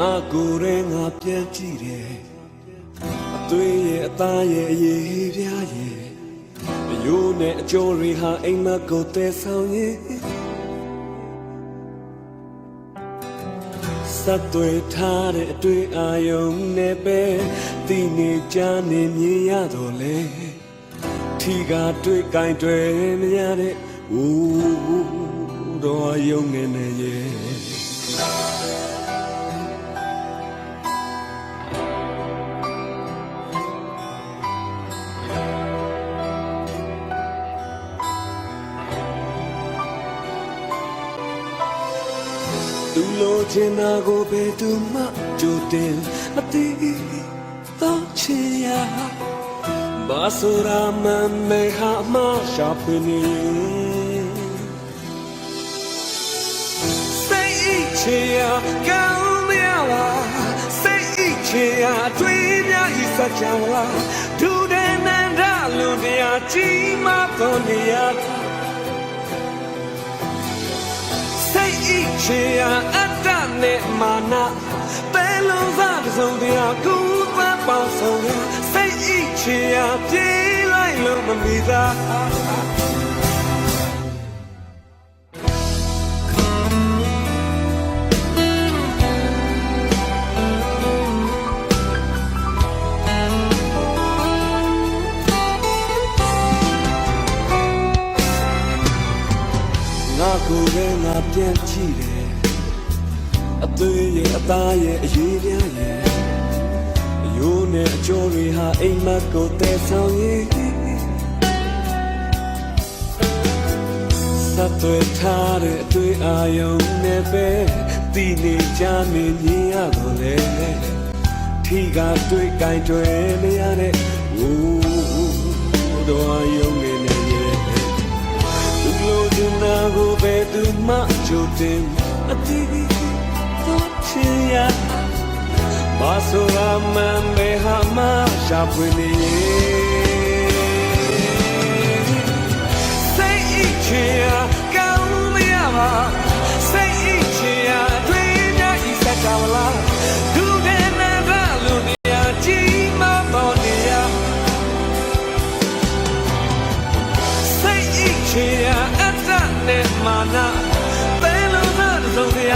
ငါကိုယ်ရဲ့ငါပြန်ကြည့်တယ်အသွေးရဲ့အသားရဲ့အရေးပြားရဲ့အယိုးနဲ့အကျော်တွေဟာအိမ်မက်ကိုတဲဆောင်ရင်စက်တွေထားတဲ့အတွေ့အာယုံနဲ့ပဲတည်နေကြနေမြင်ရတော့လေထီကတွေ့ကင်တွေ့မရတဲ့ဦးတော်ယုံနေနေရဲ့ သူလိုချင်တာကိုဘယ်သူမှကြိုတင်မသိတော့ချင်ရဘာဆိုရာမမေဟာမရှာဖွေနေစိတ်ချင်ရကောင်းမရလားစိတ်ချင်ရတွေ့များဤစကြဝဠာဒူတဲ့နန္ဒလူတရားကြီးမတော်နေရစိတ် ဤချေရအတ္တနဲ့မာနပဲလုံးစားတစ်စုံတရာကူပန်းပေါင်းဆုံးရစိတ်ဤချေရပြေးလိုက်လို့မမီသာ ကိုယ်ပဲငါပြန်ကြည့်တယ်အသွေးရဲ့အသားရဲ့အရေးပြားရဲ့အယိုးနဲ့အကျော်တွေဟာအိမ်မက်ကိုတဲဆောင်ရင်စပ်တွေထားတဲ့အတွေ့အာယုံနဲ့ပဲတည်နေကြနေမြင်ရတော့လေထီကတွေ့ကင်တွေ့မရတဲ့ဝူတော်ယုံ ကိုဘယ်သူမှကြိုတင်အတိတော့ချင်ရဘာဆိုရမန်မေဟာမရှာဖွေနေစိတ်ဤချင်ရကောင်းမရပါစိတ်ဤချင်ရတွေ့များဤစကြဝဠာဒူ နဲ့မာနပဲလုံးသားတစ်စုံတရာ